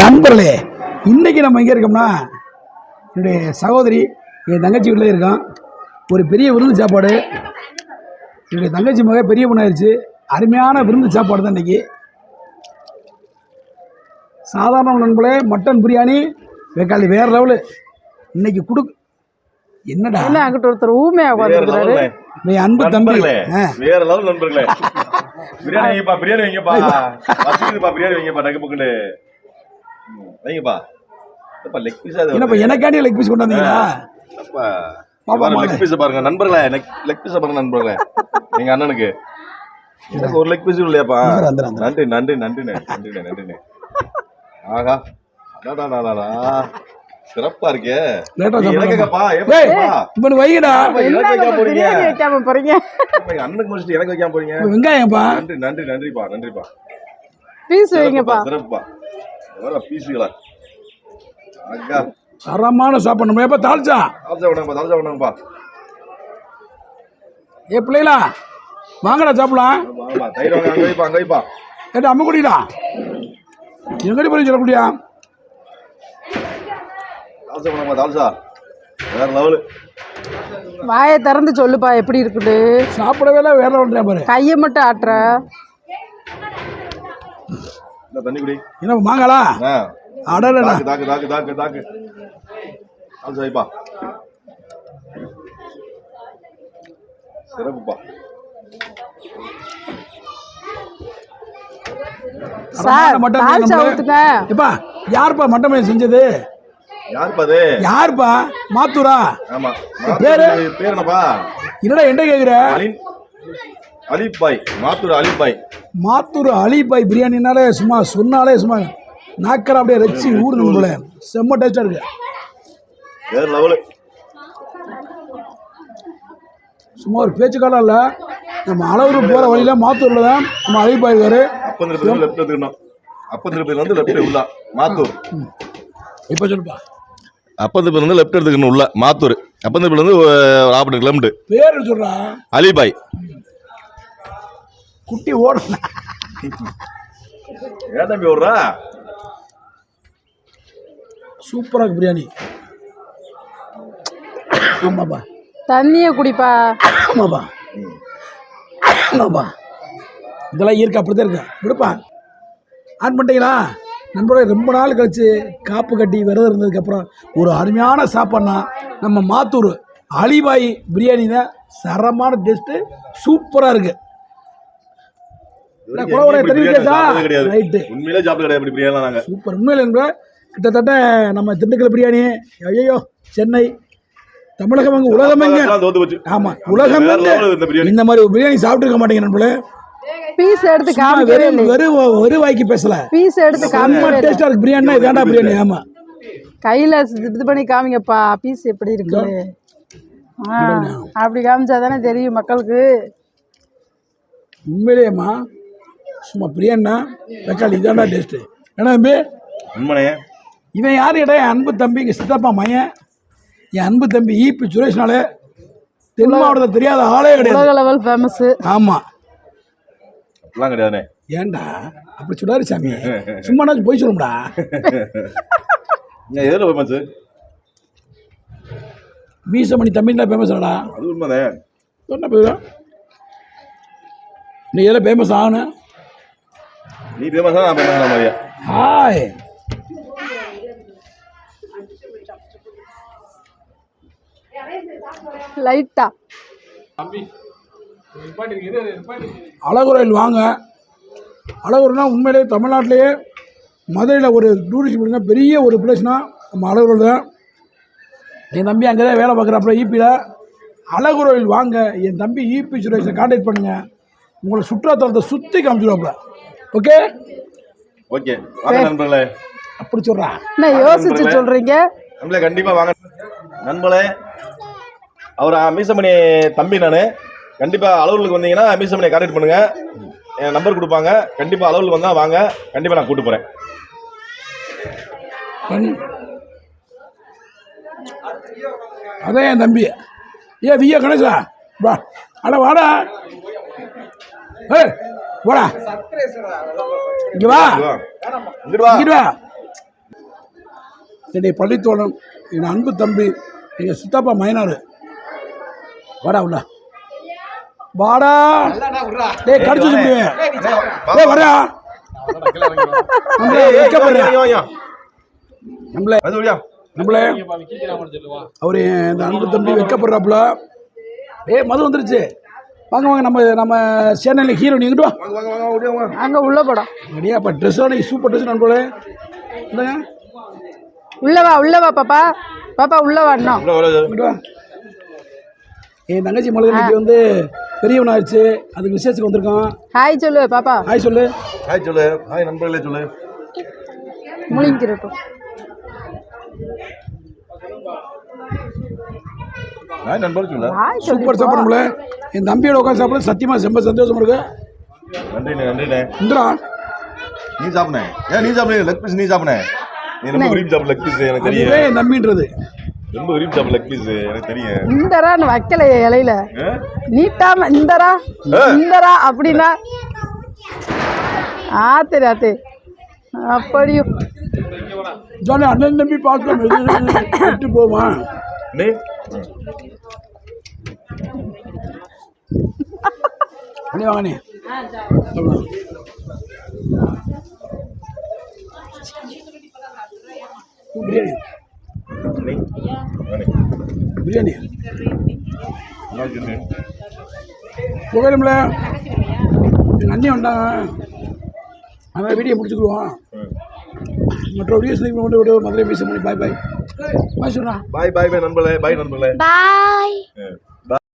நண்பர்களே இன்னைக்கு நம்ம எங்கே இருக்கோம்னா என்னுடைய சகோதரி என் தங்கச்சி வீட்டில் இருக்கோம் ஒரு பெரிய விருந்து சாப்பாடு. என்னுடைய தங்கச்சி மக பெரிய பொண்ணாயிருச்சு அருமையான விருந்து சாப்பாடு தான் இன்னைக்கு. சாதாரண நண்பர்களே மட்டன் பிரியாணி வெக்காளி வேற லெவலு. இன்னைக்கு குடு என்னடா? என்ன அங்கிட்ட ஒருத்தர் ஊமையா உட்காந்துருக்காரு நீ அன்பு தம்பி. வேற லெவல் நண்பர்களே. பிரியாணி வைங்கப்பா பிரியாணி வைங்கப்பா. பிரியாணி வைங்கப்பா டக்கு பக்குன்னு வைங்கப்பா லெக் பீஸ் அது என்னப்பா எனக்காண்டி லெக் பீஸ் கொண்டு வந்தீங்களா பாப்பா, லெக் பீஸ் பாருங்க நண்பர்களே லெக் பீஸ் பாருங்க நண்பர்களே. எங்க அண்ணனுக்கு. ஒரு லெக் பீஸ் இல்லையாப்பா. நன்றி நன்றி நன்றிண்ணே நன்றிண்ணே நன்றிண்ணே ஆஹா அடாடாடாடா சிறப்பா இருக்கே? எனக்குப்பா இப்ப நீ வைங்கடா வைக்காம போறீங்க? அண்ணனுக்கு முடிச்சுட்டு எனக்கு வைக்காம போறீங்க? வெங்காயம்ப்பா. நன்றி நன்றி நன்றிப்பா நன்றிப்பா. பீஸ் வைங்கப்பா. பீஸுகளா அக்கா. தரமான சாப்பாடு. நம்ம எப்போ தாளிச்சா? தால்சா விடுங்கப்பா தால்சா விடுங்கப்பா. ஏ பிள்ளைகளா வாங்கடா சாப்பிடலாம். தயிர் வாங்க அங்க வைப்பா அங்க வைப்பா. ஏட்டா அம்ம குடிடா? எங்கடி போய் சொல்லக்கூடியா தால்சா விடுங்கப்பா தால்சா வேற லெவலு. வாயை திறந்து சொல்லுப்பா எப்படி இருக்குது சாப்பிடவே இல்லை வேற ஒன்றா பாரு. கையை மட்டும் ஆட்டுற. இந்த தண்ணி குடி. என்ன ஆ. அடடா தாக்கு தாக்கு தாக்கு தாக்கு தாக்கு. தால்சா வைப்பா சிறப்புப்பா. சார் யாருப்பா மட்டன் பிரியாணி செஞ்சது? யாருப்பா அது? யாருப்பா? மாத்தூரா? ஆமா. பேரு? பேர் என்னப்பா? என்னடா என்ன கேட்குற அலின் அலிபாய் மாத்தூர் அலிபாய் மாத்தூர் அலிபாய் பிரியாணினாலே சும்மா சொன்னாலே சும்மா நாக்கரை அப்படியே ரச்சி ஊறுது போல. செம்ம டேஸ்டாக இருக்கு. வேற லெவலு சும்மா ஒரு பேச்சுக்காலம் இல்லை. நம்ம அளவுக்கு போகிற வழியில் மாத்தூரில் தான் நம்ம அலிபாய் இருக்காரு. அப்பந்திருப்பதி லெஃப்ட் எடுத்துக்கணும். அப்பந்திருப்பதி வந்து லெஃப்ட் உள்ள மாத்தூர். இப்போ சொல்லுப்பா. அப்பந்திருப்பதி வந்து லெஃப்ட் எடுத்துக்கணும் உள்ள மாத்தூர். அப்பந்திருப்பதி வந்து நாற்பது கிலோமீட்டர் பேர் சொல்கிறா அலிபாய் குட்டி ஓடணும் ஏன் தம்பி விட்றா சூப்பராக இருக்கு பிரியாணி. ஆமாப்பா. தண்ணிய குடிப்பா. ஆமாப்பா. ஆமாப்பா. இதெல்லாம் இயற்கை அப்படித்தான் இருக்கு. விடுப்பா. ஆன் பண்ணிட்டீங்களா? நண்பர்களே ரொம்ப நாள் கழிச்சு காப்பு கட்டி விரதம் இருந்ததுக்கப்புறம் ஒரு அருமையான சாப்பாடுனா நம்ம மாத்தூர் அலிபாய் பிரியாணி தான் சரமான டேஸ்ட்டு சூப்பராக இருக்குது உண்மையிலே சாப்பிட கிடையாது இப்படி பிரியாணி நாங்க. சூப்பர். உண்மையில் என்ப கிட்டத்தட்ட நம்ம திண்டுக்கல் பிரியாணி ஐயோ சென்னை தமிழகம் எங்க உலகம் எங்க? சாப்பாடுலாம் தோத்து போச்சு. ஆமா உலகம் இந்த பிரியாணி. மாதிரி ஒரு பிரியாணி சாப்பிட்டு இருக்க மாட்டேங்க நண்பர்களே பீஸ் எடுத்து காமிக்கவே வெறும் வெறும் வாய்க்கு பேசல. பீஸ் எடுத்து காமிக்கவே டேஸ்டா இருக்கு பிரியாணினா இதாண்டா பிரியாணி ஆமா. கையில இது பண்ணி காமிங்கப்பா பீஸ் எப்படி இருக்குது ஆ, அப்படி காமிச்சா தானே தெரியும் மக்களுக்கு. உண்மையிலேயேம்மா சும்மா பிரியாணினா தக்காளி இதாண்டா டேஸ்ட்டு ஏன்னா தம்பி? உண்மனே இவன் யார் இடம் என் அன்பு தம்பி எங்கள் சித்தப்பா மையன் என் அன்பு தம்பி ஈபி சுரேஷ்னாலே தென் மாவட்டத்தை தெரியாத ஆளே கிடையாது. லெவல் ஃபேமஸ் ஆமா. எல்லாம் கிடையாதுண்ணே. ஏன்டா? அப்படி சொல்லாரு சாமி. சும்மா நான் போய் சொல்லும்டா. இங்க எதுல ஃபேமஸ் மீசமணி தமிழ்ல ஃபேமஸ்டா அது உண்மைதே சொன்ன போதும். நீ எதில் ஃபேமஸ் ஆகணும்? நீ ஃபேமஸ் நான் ஃபேமஸ் மாதிரியா ஹாய் லைட்டா அழகுரையில் வாங்க. அழகுரைனா உண்மையிலேயே தமிழ்நாட்டிலேயே மதுரையில் ஒரு டூரிஸ்ட் பிளேஸ்னா பெரிய ஒரு பிளேஸ்னா நம்ம அழகுரையில் தான். என் தம்பி அங்கே தான் வேலை பார்க்குறாப்புல ஈபியில் அழகுரையில் வாங்க. என் தம்பி ஈபி சுரேஷை கான்டாக்ட் பண்ணுங்கள் உங்களை சுற்றுலாத்தலத்தை சுற்றி காமிச்சிடுவாப்புல ஓகே? ஓகே. வாங்க நண்பர்களே. அப்படி சொல்கிறா என்ன யோசிச்சு சொல்றீங்க? நம்மளே கண்டிப்பா வாங்க. நண்பர்களே அவர் மீசமணி தம்பி நான். கண்டிப்பா அலுவலுக்கு வந்தீங்கன்னா மீசமணியை கான்டாக்ட் பண்ணுங்க. என் நம்பர் கொடுப்பாங்க. கண்டிப்பா அலுவலுக்கு வந்தா வாங்க. கண்டிப்பா நான் கூட்டு போறேன். அதான் என் தம்பி. ஏ விய கணேசா. வா. அட வாடா. ஏய் வாடா இங்க வா. இங்க வா. என்னுடைய பள்ளித்தோழன் என் அன்பு தம்பி எங்கள் சித்தப்பா மைனார் வாடா உள்ள. வாடா. டேய் கடிச்சு டேய் வரா நம்மளே நம்மளே. அது வழியா? நம்மளே. அவர் இந்த அன்பு தம்பி வைக்கப்படுறாப்புல. ஏய் மது வந்துருச்சு. வாங்க வாங்க நம்ம நம்ம சேனலில் ஹீரோ நீங்கிட்டு வா. வாங்க வாங்க வாங்க ஓடியா வாங்க. அங்கே உள்ள படம் ரெடியா அப்போ ட்ரெஸ்ஸோட சூப்பர் ட்ரெஸ் நண்பர்களே. இல்லைங்க உள்ள வா உள்ள வா பாப்பா. பாப்பா உள்ள வா இன்னும். இங்கிட்டு வா. என் தங்கச்சி மலர் வந்து பெரியவன் ஆயிடுச்சு. அதுக்கு விசேஷத்துக்கு வந்திருக்கோம் ஹாய் சொல்லு பாப்பா. ஹாய் சொல்லு. ஹாய் சொல்லு. ஹாய் நண்பர்களே சொல்லு. முழிங்கிறட்டும் ஹாய் நண்பர் சொல்லு. சூப்பர் சாப்பாடு நம்மள என் தம்பியோட உட்காந்து சாப்பிட சத்தியமாக ரொம்ப சந்தோஷமா இருக்கு. நன்றிண்ணே நன்றிண்ணே. இந்திரா. நீ சாப்பினேன் ஏன் நீ சாப்பிடுங்க லெக் பீஸ் நீ சாப்பினேன் நீ ரொம்ப விரும்பி சாப்பிட லெக் பீஸ் எனக்கு தெரியும். என் தம்பின்றது. ரொம்ப விரும்பி சாப்பிட லெக் பீஸ் எனக்கு தெரியும். இந்தரான்னு வைக்கலையே இலையில. ஆ? நீட்டாம இந்தரா இந்தரா அப்படின்னா. ஆத்தே ஆத்தே. அப்படியும். ஜாலி அண்ணன் தம்பி பார்த்து விட்டு போமா நீ பண்ணி வாங்க. பிரியாணி. பிரியாணி. புகையிலும்ல எங்கள் அண்ணி வந்தாங்க அதனால் வீடியோ முடிச்சுக்குவோம். மற்ற வீடியோ சந்திக்கும் மதுரை பேச பண்ணி பாய் பாய் பாய் சொல்கிறா பாய் பாய் பாய் நண்பர்களே பாய் நண்பர்களே Bye.